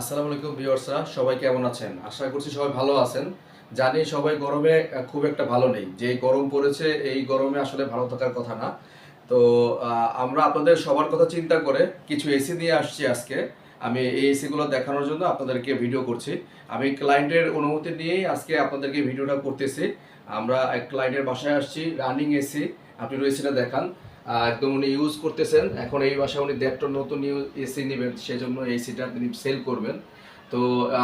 আসসালামু আলাইকুম ভিউয়ার্সরা, সবাই কেমন আছেন? আশা করছি সবাই ভালো আছেন। জানি সবাই গরমে খুব একটা ভালো নেই। যে গরম পড়েছে, এই গরমে আসলে ভালো থাকার কথা না। তো আমরা আপনাদের সবার কথা চিন্তা করে কিছু এসি নিয়ে আসছি আজকে। আমি এই এসিগুলো দেখানোর জন্য আপনাদেরকে ভিডিও করছি। আমি ক্লায়েন্টের অনুমতি নিয়েই আজকে আপনাদেরকে ভিডিওটা করতেছি। আমরা এক ক্লায়েন্টের বাসায় আসছি, রানিং এসি। আপনি এসিটা দেখান। একদম উনি ইউজ করতেছেন। এখন এই বাসায় উনি দেড়টা নতুন এসি নেবেন, সেজন্য এসিটা তিনি সেল করবেন। তো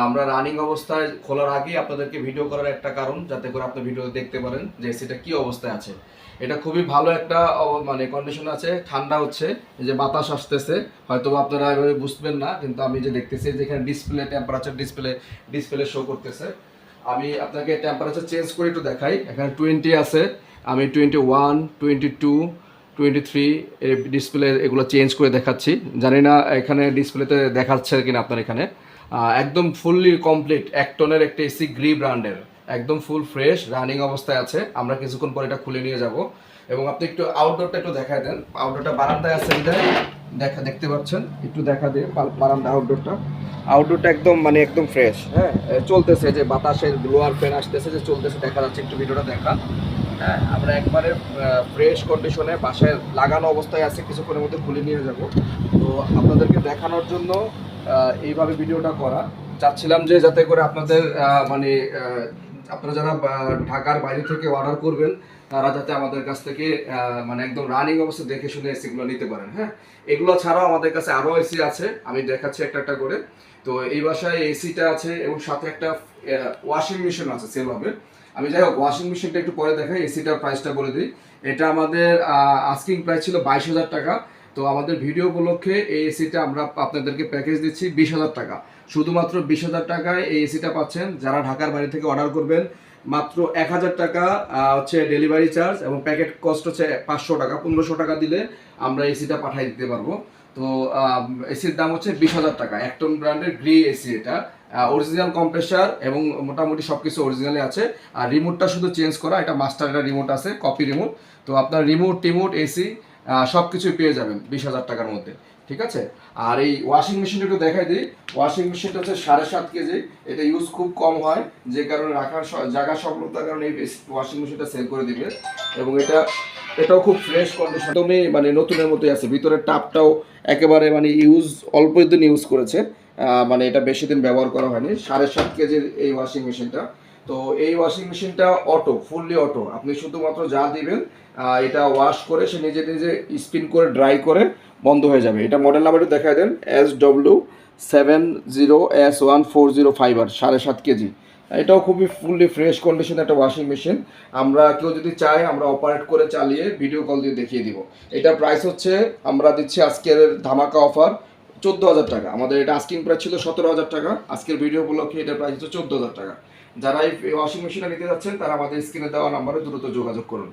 আমরা রানিং অবস্থায় খোলার আগেই আপনাদেরকে ভিডিও করার একটা কারণ, যাতে করে আপনি ভিডিও দেখতে পারেন যে এসিটা কি অবস্থায় আছে। এটা খুবই ভালো একটা মানে কন্ডিশন আছে। ঠান্ডা হচ্ছে যে বাতাস আসতেছে। হয়তো আপনারা এভাবে বুঝবেন না, কিন্তু আমি যে দেখতেছি যেখানে display temperature display display show করতেছে। আমি আপনাকে টেম্পারেচার চেঞ্জ করে একটু দেখাই। এখানে টোয়েন্টি আছে, আমি twenty one twenty two twenty three display এগুলো চেঞ্জ করে দেখাচ্ছি। জানি না এখানে ডিসপ্লেতে দেখাচ্ছে কিনা আপনার এখানে। একদম ফুললি কমপ্লিট এক টনের একটা এসি গ্রি ব্র্যান্ডের। একদম ফুল ফ্রেশ রানিং অবস্থায় আছে। আমরা কিছুক্ষণ পর এটা খুলে নিয়ে যাব। এবং আপনি একটু আউটডোরটা একটু দেখায় দেন। আউটডোরটা বারান্দায় আছে বিধায় দেখা দেখতে পাচ্ছেন? একটু দেখা দিয়ে বারান্দা আউটডোরটা আউটডোরটা একদম মানে একদম ফ্রেশ হ্যাঁ চলতেছে যে বাতাসের ব্লোয়ার ফ্যান আসতেছে যে চলতেছে দেখা যাচ্ছে। একটু ভিডিওটা দেখা। আমরা একবারে ফ্রেশ কন্ডিশনে বাসায় লাগানো অবস্থায় আছে, কিছুক্ষণের মধ্যে খুলে নিয়ে যাব। তো আপনাদেরকে দেখানোর জন্য এইভাবে ভিডিওটা করা। চাচ্ছিলাম যে যাতে করে আপনাদের মানে আপনারা যারা ঢাকার বাইরে থেকে অর্ডার করবেন, তারা যাতে আমাদের কাছ থেকে মানে একদম রানিং অবস্থা দেখে শুনে এসিগুলো নিতে পারেন হ্যাঁ? এগুলো ছাড়াও আমাদের কাছে আরও এসি আছে, আমি দেখাচ্ছি একটা একটা করে। তো এই বাসায় এসিটা আছে এবং সাথে একটা ওয়াশিং মেশিন আছে সেল হবে আমি যাই হোক ওয়াশিং মেশিনটা একটু পরে দেখাই এসিটার প্রাইসটা বলে দিই। এটা আমাদের আস্কিং প্রাইস ছিল বাইশ হাজার টাকা। তো আমাদের ভিডিও উপলক্ষে এই এসিটা আমরা আপনাদেরকে প্যাকেজ দিচ্ছি বিশ হাজার টাকা। শুধুমাত্র বিশ হাজার টাকায় এই এসিটা পাচ্ছেন যারা ঢাকার বাইরে থেকে অর্ডার করবেন। মাত্র এক হাজার টাকা হচ্ছে ডেলিভারি চার্জ এবং প্যাকেট কস্ট হচ্ছে পাঁচশো টাকা, পনেরোশো টাকা দিলে আমরা এসিটা পাঠিয়ে দিতে পারব। তো এসির দাম হচ্ছে বিশ হাজার টাকা। একটন ব্র্যান্ডের গ্রি এসি এটা। অরিজিনাল কম্প্রেসার এবং মোটামুটি সব কিছু অরিজিনালি আছে। আর রিমোটটা শুধু চেঞ্জ করা, এটা মাস্টার একটা রিমোট আছে কপি রিমোট তো আপনার রিমোট টিমোট এসি সব কিছুই পেয়ে যাবেন বিশ হাজার টাকার মধ্যে, ঠিক আছে? আর এই ওয়াশিং মেশিনটা একটু দেখাই দিই। ওয়াশিং মেশিনটা হচ্ছে সাড়ে সাত কেজি, এটা ইউজ খুব কম হয়, যে কারণে রাখার জায়গা স্বল্পতার কারণে এই ওয়াশিং মেশিনটা সেল করে দিবে। এবং এটা, এটাও খুব ফ্রেশ কন্ডিশন একদমই মানে নতুনের মতোই আছে, ভিতরের টাপটাও একেবারে মানে ইউজ অল্প দিন ইউজ করেছে। মানে এটা বেশি দিন ব্যবহার করা হয়নি, সাড়ে সাত কেজির এই ওয়াশিং মেশিনটা তো এই ওয়াশিং মেশিনটা অটো ফুললি অটো আপনি শুধুমাত্র যা দিবেন এটা ওয়াশ করে সে নিজে নিজে স্পিন করে ড্রাই করে বন্ধ হয়ে যাবে। এটা মডেল নাম্বারটা দেখায় দেন S W seven zero S one four zero five আর সাড়ে সাত কেজি। এটাও খুবই ফুললি ফ্রেশ কন্ডিশন একটা ওয়াশিং মেশিন আমরা কেউ যদি চাই আমরা অপারেট করে চালিয়ে ভিডিও কল দিয়ে দেখিয়ে দিব। এটা প্রাইস হচ্ছে, আমরা দিচ্ছি আজকের ধামাকা অফার চোদ্দ হাজার টাকা। আমাদের এটা আস্কিং প্রাইস ছিল সতেরো হাজার টাকা। আজকের ভিডিও উপলক্ষে এটা প্রাইস হচ্ছে চোদ্দ হাজার টাকা। যারা এই ওয়াশিং মেশিনটা নিতে যাচ্ছেন, তারা আমাদের স্ক্রিনে দেওয়া নাম্বারে দ্রুত যোগাযোগ করুন।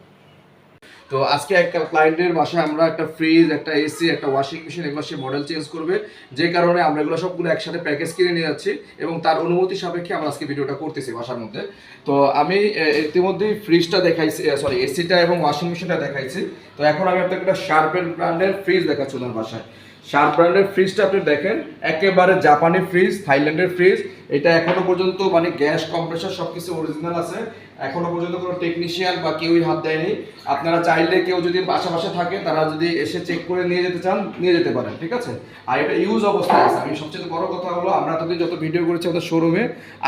তো আজকে একটা ক্লায়েন্টের বাসায় আমরা একটা ফ্রিজ একটা এসি একটা ওয়াশিং মেশিন এগুলো সে মডেল চেঞ্জ করবে। যে কারণে আমরা এগুলো সবগুলো একসাথে প্যাকেজ কিনে নিয়ে যাচ্ছি এবং তার অনুমতি সাপেক্ষে আমরা আজকে ভিডিওটা করতেছি বাসার মধ্যে। তো আমি ইতিমধ্যেই ফ্রিজটা দেখাইছি সরি এসিটা এবং ওয়াশিং মেশিনটা দেখাইছি। তো এখন আমি আপনাকে একটা শার্পেন ব্র্যান্ডের ফ্রিজ দেখাচ্ছি ওনার বাসায়। শার্প ব্র্যান্ডের ফ্রিজটা আপনি দেখেন, একেবারে জাপানি ফ্রিজ থাইল্যান্ডের ফ্রিজ এটা এখনও পর্যন্ত মানে গ্যাস কম্প্রেসার সব কিছু অরিজিনাল আছে। এখনও পর্যন্ত কোনো টেকনিশিয়ান বা কেউই হাত দেয়নি। আপনারা চাইলে কেউ যদি বাসা থাকে, তারা যদি এসে চেক করে নিয়ে যেতে চান, নিয়ে যেতে পারেন, ঠিক আছে? আর এটা ইউজ অবস্থায় আছে। আমি সবচেয়ে বড় কথা হলো, আমরা এতদিন যত ভিডিও করেছি আমাদের শোরুমে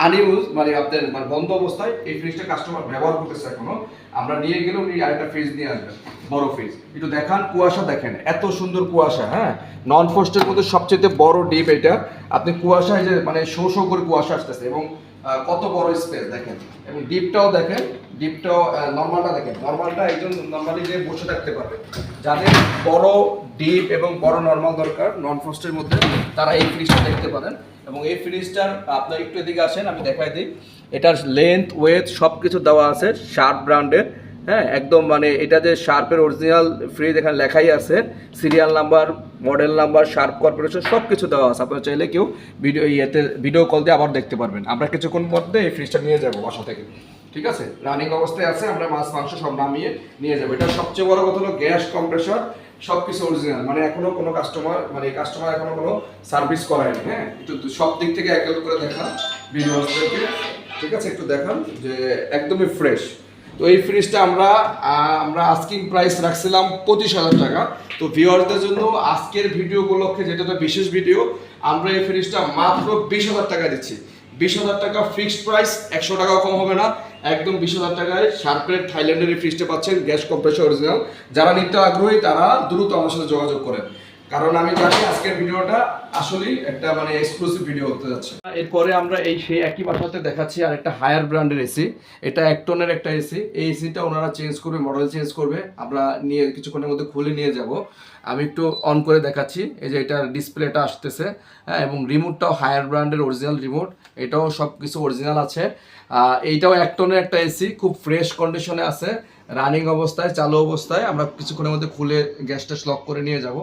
আনইউজ মানে আপনাদের মানে বন্ধ অবস্থায় এই ফ্রিজটা কাস্টমার ব্যবহার করতেছে এখনও। আমরা নিয়ে গেলে উনি আরেকটা ফ্রিজ নিয়ে আসবেন, বড় ফ্রিজ একটু দেখান, কুয়াশা দেখেন, এত সুন্দর কুয়াশা হ্যাঁ? নন ফোস্টের মধ্যে সবচেয়ে বড় ডিপ এটা। আপনি কুয়াশায় যে মানে শো শো করে কুয়াশা আসতেছে এবং কত বড় স্পেস দেখেন। এবং ডিপটাও দেখেন ডিপটাও নর্মালটা দেখেন। নর্মালটা একজন নর্মালি যে বসে থাকতে পারবে। যাদের বড় ডিপ এবং বড় নর্মাল দরকার নন ফ্রস্টের মধ্যে, তারা এই ফ্রিজটা দেখতে পারেন। এবং এই ফ্রিজটার আপনার একটু এদিকে আসেন, আমি দেখাই দিই। এটার লেন্থ ওয়েথ সব কিছু দেওয়া আছে শার্প ব্র্যান্ডের হ্যাঁ? একদম মানে এটা যে শার্পের অরিজিনাল ফ্রিজ এখানে লেখাই আছে serial number model number Sharp Corporation সব কিছু দেওয়া আছে। আপনারা চাইলে কেউ ভিডিও ইয়েতে ভিডিও কল দিয়ে আবার দেখতে পারবেন। আমরা কিছুক্ষণ মধ্যে এই ফ্রিজটা নিয়ে যাব বাসা থেকে। ঠিক আছে? রানিং অবস্থায় আছে, আমরা মাছ, মাংস সব নামিয়ে নিয়ে যাব। এটা সবচেয়ে বড় কথা হলো গ্যাস কম্প্রেসর সবকিছু অরিজিনাল মানে এখনও কোনো কাস্টমার মানে কাস্টমার এখনও কোনো সার্ভিস করায়নি হ্যাঁ? একটু সব দিক থেকে এক করে দেখান ভিডিওসদেরকে ঠিক আছে? একটু দেখান যে একদমই ফ্রেশ তো এই ফ্রিজটা আমরা আমরা আস্কিং প্রাইস রাখছিলাম পঁচিশ হাজার টাকা। তো ভিউয়ারদের জন্য আজকের ভিডিও উপলক্ষে যেটা বিশেষ ভিডিও আমরা এই ফ্রিজটা মাত্র বিশ হাজার টাকা দিচ্ছি। বিশ হাজার টাকা ফিক্সড প্রাইস একশো টাকাও কম হবে না। একদম বিশ হাজার টাকায় শার্পের থাইল্যান্ডের ফ্রিজটা পাচ্ছেন গ্যাস কম্প্রেসর অরিজিনাল যারা নিতে আগ্রহী, তারা দ্রুত আমার সাথে যোগাযোগ করেন। কারণ আমি জানি আজকের ভিডিওটা আসলেই একটা মানে এক্সক্লুসিভ ভিডিও হতে যাচ্ছে। এরপরে আমরা এই সেই একই বাসাতে দেখাচ্ছি আর একটা হায়ার ব্র্যান্ডের এসি এটা এক টনের একটা এসি এই এসিটা ওনারা চেঞ্জ করবে মডেল চেঞ্জ করবে। আমরা নিয়ে কিছুক্ষণের মধ্যে খুলে নিয়ে যাব। আমি একটু অন করে দেখাচ্ছি। এই যে এটার ডিসপ্লেটা আসতেছে হ্যাঁ এবং রিমোটটাও হায়ার ব্র্যান্ডের অরিজিনাল রিমোট এটাও সব কিছু অরিজিনাল আছে এইটাও এক টনের একটা এসি খুব ফ্রেশ কন্ডিশনে আছে। রানিং অবস্থায়, চালু অবস্থায় আমরা কিছুক্ষণের মধ্যে খুলে গ্যাসটা লক করে নিয়ে যাব।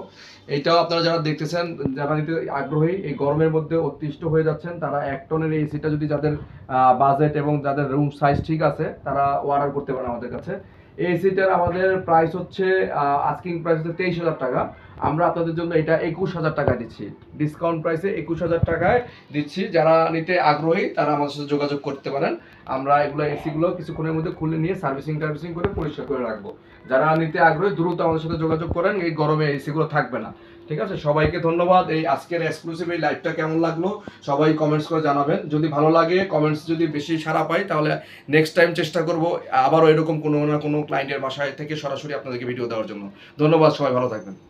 এইটাও আপনারা যারা দেখতেছেন, যারা নিতে আগ্রহী, এই গরমের মধ্যে অতিষ্ঠ হয়ে যাচ্ছেন, তারা এক টনের এসিটা যদি যাদের বাজেট এবং যাদের রুম সাইজ ঠিক আছে, তারা অর্ডার করতে পারেন আমাদের কাছে। এসিটার আমাদের প্রাইস হচ্ছে আস্কিং প্রাইস হচ্ছে তেইশ হাজার টাকা। আমরা আপনাদের জন্য এটা একুশ হাজার টাকা দিচ্ছি। ডিসকাউন্ট প্রাইসে একুশ হাজার টাকায় দিচ্ছি। যারা নিতে আগ্রহী, তারা আমাদের সাথে যোগাযোগ করতে পারেন। আমরা এগুলো এসিগুলো কিছুক্ষণের মধ্যে খুলে নিয়ে সার্ভিসিং টার্ভিসিং করে পরিষ্কার করে রাখব। যারা নিতে আগ্রহী, দ্রুত আমাদের সাথে যোগাযোগ করেন। এই গরমে এসিগুলো থাকবে না। ঠিক আছে? সবাইকে ধন্যবাদ। এই আজকের এক্সক্লুসিভ এই লাইভটা কেমন লাগল? সবাই কমেন্টস করে জানাবেন। যদি ভালো লাগে কমেন্টস যদি বেশি সারা পাই, তাহলে নেক্সট টাইম চেষ্টা করব আবারও এরকম কোনো না কোনো ক্লায়েন্টের বাসায় থেকে সরাসরি আপনাদেরকে ভিডিও দেওয়ার জন্য। ধন্যবাদ, সবাই ভালো থাকবেন।